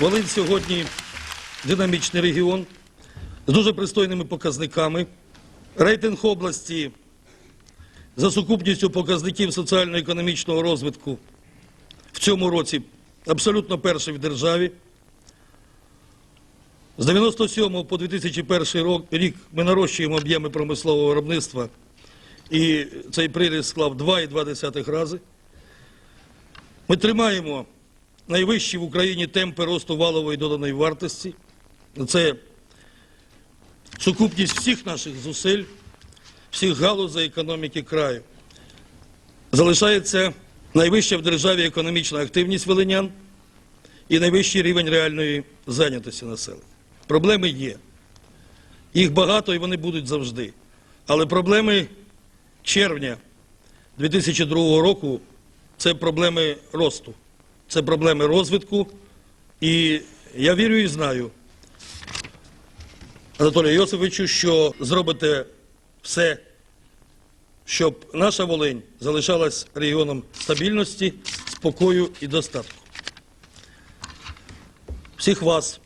Волинь сьогодні динамічний регіон з дуже пристойними показниками. Рейтинг області за сукупністю показників соціально-економічного розвитку в цьому році абсолютно перший в державі. З 97 по 2001 рок- рік ми нарощуємо об'єми промислового виробництва, і цей приріст склав 2,2 рази. Ми тримаємо найвищі в Україні темпи росту валової доданої вартості. Це сукупність всіх наших зусиль, всіх галузей економіки краю. Залишається найвища в державі економічна активність волинян і найвищий рівень реальної зайнятості населення. Проблеми є. Їх багато і вони будуть завжди. Але проблеми червня 2002 року це проблеми росту, це проблеми розвитку. І я вірю і знаю, Анатолію Йосифовичу, що зробите все, щоб наша Волинь залишалась регіоном стабільності, спокою і достатку. Всіх вас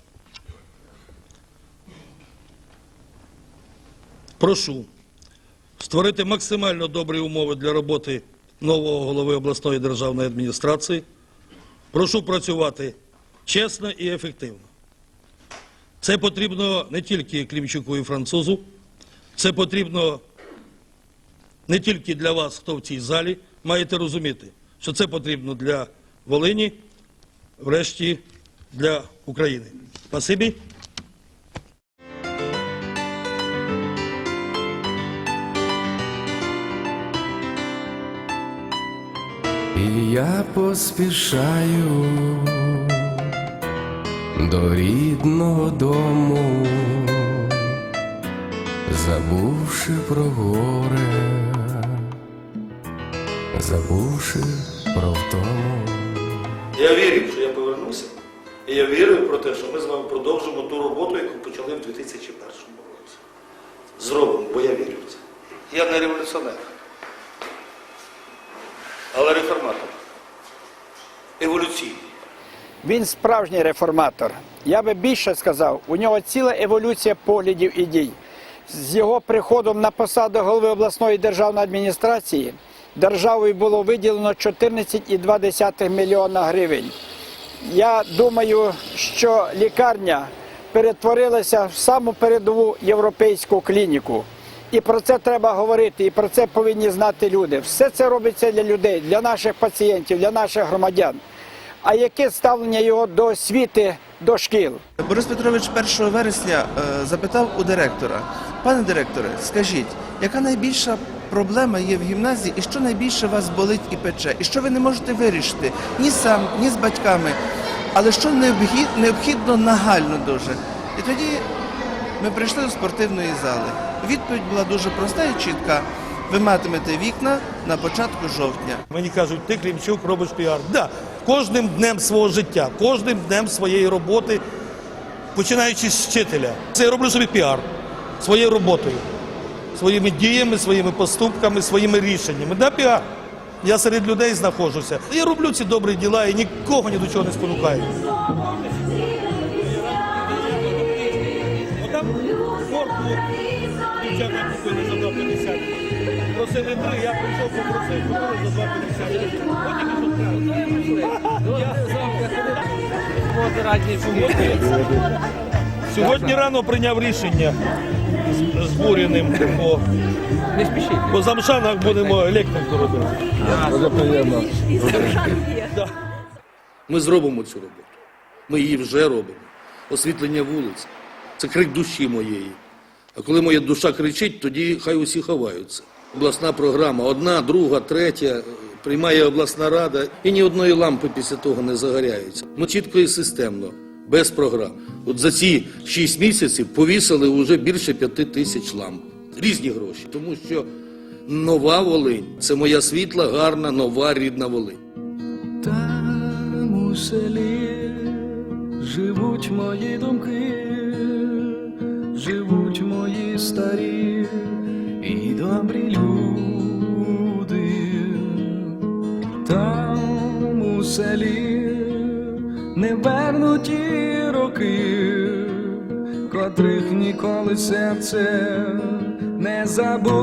прошу створити максимально добрі умови для роботи нового голови обласної державної адміністрації. Прошу працювати чесно і ефективно. Це потрібно не тільки Клімчуку і французу, це потрібно не тільки для вас, хто в цій залі, маєте розуміти, що це потрібно для Волині, врешті для України. Спасибі. Я поспішаю до рідного дому, забувши про горе, забувши про втому. Я вірю, що я повернуся. І я вірю про те, що ми з вами продовжимо ту роботу, яку почали в 2001 році. Зробимо, бо я вірю в це. Я не революціонер, але реформатор. Він справжній реформатор. Я би більше сказав, у нього ціла еволюція поглядів і дій. З його приходом на посаду голови обласної державної адміністрації державою було виділено 14,2 мільйона гривень. Я думаю, що лікарня перетворилася в саму передову європейську клініку. І про це треба говорити, і про це повинні знати люди. Все це робиться для людей, для наших пацієнтів, для наших громадян. А яке ставлення його до освіти, до шкіл? Борис Петрович 1 вересня е, запитав у директора: пане директоре, скажіть, яка найбільша проблема є в гімназії, і що найбільше вас болить і пече, і що ви не можете вирішити ні сам, ні з батьками, але що необхід- необхідно нагально дуже. І тоді ми прийшли до спортивної зали. Відповідь була дуже проста і чітка. Ви матимете вікна на початку жовтня. Мені кажуть, ти Клімчук робиш піар. Да, кожним днем свого життя, кожним днем своєї роботи, починаючи з вчителя. Це я роблю собі піар своєю роботою, своїми діями, своїми поступками, своїми рішеннями. Да, піар. Я серед людей знаходжуся. Я роблю ці добрі діла і нікого ні до чого не спонукаю. Отам Просили три, я прийшов, попросив купили за 2,50. Сьогодні рано прийняв рішення з, Буріним, бо, бо за Мшанах будемо електрику робити. Да. Ми зробимо цю роботу. Ми її вже робимо. Освітлення вулиць. Це крик душі моєї. А коли моя душа кричить, тоді хай усі ховаються. Обласна програма, одна, друга, третя, приймає обласна рада, і ні одної лампи після того не загоряється. Ну чітко і системно, без програм. От за ці шість місяців повісили вже більше п'яти тисяч ламп. Різні гроші. Тому що нова Волинь це моя світла, гарна, нова рідна Волинь. Там у селі живуть мої думки, живуть мої старі добрі люди. Там у селі невернуті роки, котрих ніколи серце не забуде.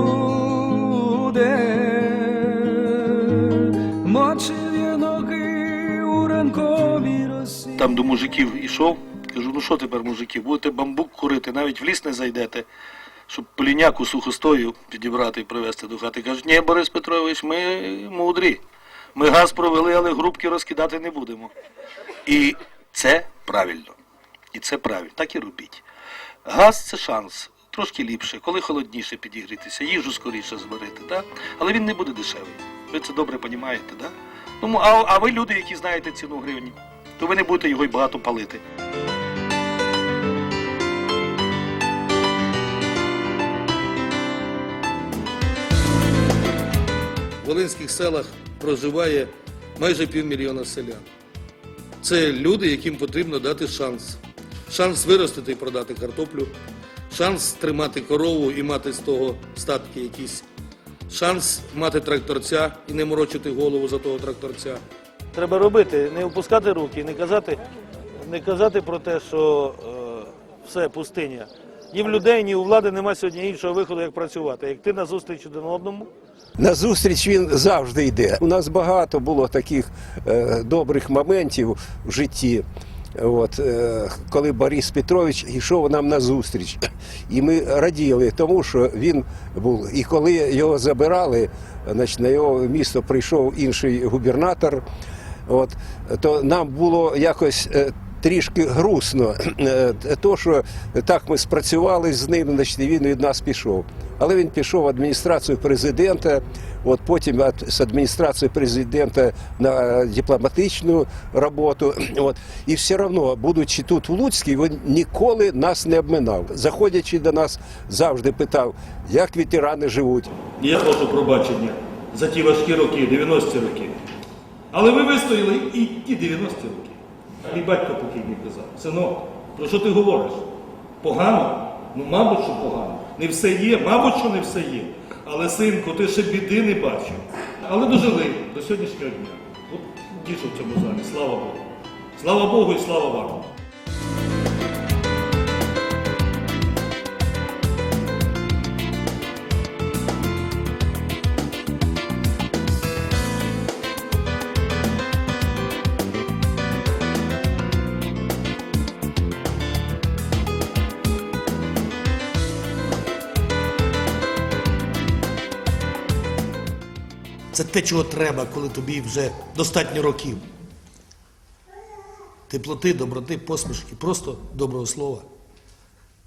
У ранковій росі. Там до мужиків ішов, кажу, ну що тепер, мужики, будете бамбук курити, навіть в ліс не зайдете, щоб поліняку сухостою підібрати і привезти до хати. Кажуть, ні, Борис Петрович, ми мудрі. Ми газ провели, але грубки розкидати не будемо. І це правильно. І це правильно. Так і робіть. Газ це шанс. Трошки ліпше, коли холодніше підігрітися, їжу скоріше зварити, так? але він не буде дешевий. Ви це добре розумієте, так? Тому, а, а ви люди, які знаєте ціну гривні, то ви не будете його й багато палити. В Волинських селах проживає майже півмільйона селян. Це люди, яким потрібно дати шанс. Шанс виростити і продати картоплю, шанс тримати корову і мати з того статки якісь, шанс мати тракторця і не морочити голову за того тракторця. Треба робити, не опускати руки, не казати, не казати про те, що е, все пустиня. Ні в людей, ні у влади немає сьогодні іншого виходу, як працювати. Як ти на зустріч один одному, На зустріч він завжди йде. У нас багато було таких е, добрих моментів в житті. От, е, коли Борис Петрович йшов нам на зустріч, і ми раділи тому, що він був. І коли його забирали, значить, на його місто прийшов інший губернатор. От, то нам було якось е, трішки грустно, е, то, що так ми спрацювали з ним, значить, він від нас пішов. Але він пішов в адміністрацію президента, от потім з адміністрації президента на дипломатичну роботу. От. І все одно, будучи тут в Луцькій, він ніколи нас не обминав. Заходячи до нас, завжди питав, як ветерани живуть. Я прошу пробачення за ті важкі роки, 90-ті роки. Але ви вистояли і ті 90-ті роки. Мій батько покійний казав, синок, про що ти говориш? Погано? Ну, мабуть, що погано. Не все є, мабуть, що не все є. Але, синку, ти ще біди не бачив. Але дожили до сьогоднішнього дня. От дійшов в цьому залі, слава Богу. Слава Богу і слава вам. Це те, чого треба, коли тобі вже достатньо років. Теплоти, доброти, посмішки, просто доброго слова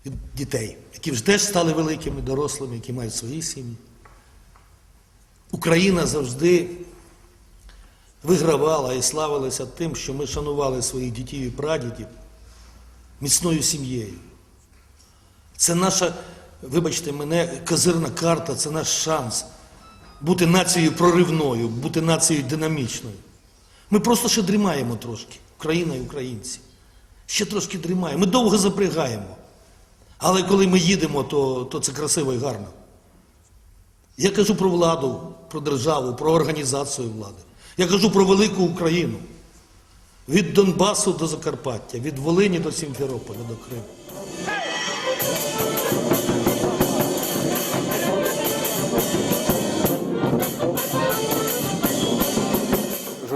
від дітей, які вже теж стали великими, дорослими, які мають свої сім'ї. Україна завжди вигравала і славилася тим, що ми шанували своїх дітей і прадідів міцною сім'єю. Це наша, вибачте мене, козирна карта, це наш шанс бути нацією проривною, бути нацією динамічною. Ми просто ще дрімаємо трошки, Україна і українці. Ще трошки дрімаємо. Ми довго запрягаємо. Але коли ми їдемо, то, то це красиво і гарно. Я кажу про владу, про державу, про організацію влади. Я кажу про велику Україну. Від Донбасу до Закарпаття, від Волині до Сімферополя, до Криму.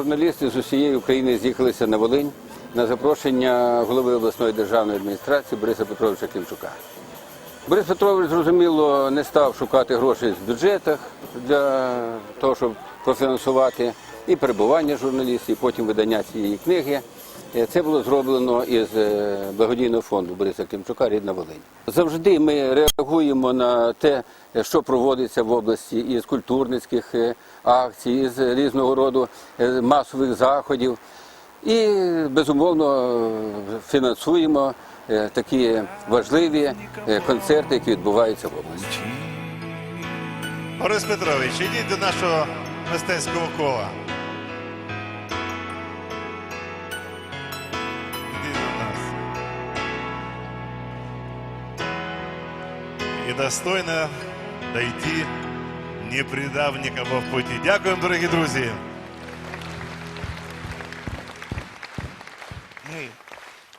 Журналісти з усієї України з'їхалися на Волинь на запрошення голови обласної державної адміністрації Бориса Петровича Кімчука. Борис Петрович, зрозуміло, не став шукати грошей в бюджетах для того, щоб профінансувати і перебування журналістів, і потім видання цієї книги. Е, Це було зроблено із е, благодійного фонду Бориса Клімчука Рідна Волинь. Завжди ми реагуємо на те, що проводиться в області із культурницьких е, акцій, із різного роду масових заходів. І безумовно фінансуємо такі важливі концерти, які відбуваються в області. Борис Петрович, ідіть до нашого мистецького кола. І достойно дойти, не предав никого в пути. Э, е, э, е, э, Е, Дякуємо, дорогі друзі.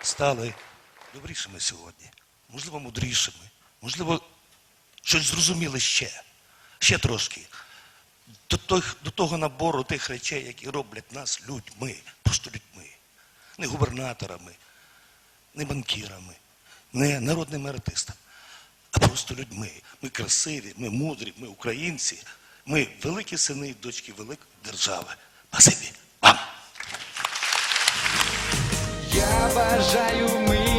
стали добрішими сьогодні, можливо, мудрішими, можливо, щось зрозуміли ще, ще трошки. До, тих- до того набору тих речей, які роблять нас людьми, просто людьми, не губернаторами, не банкірами, не народними артистами, а просто людьми. Ми красиві, ми мудрі, ми українці, ми великі сини і дочки великої держави. Спасибі вам! Я бажаю миру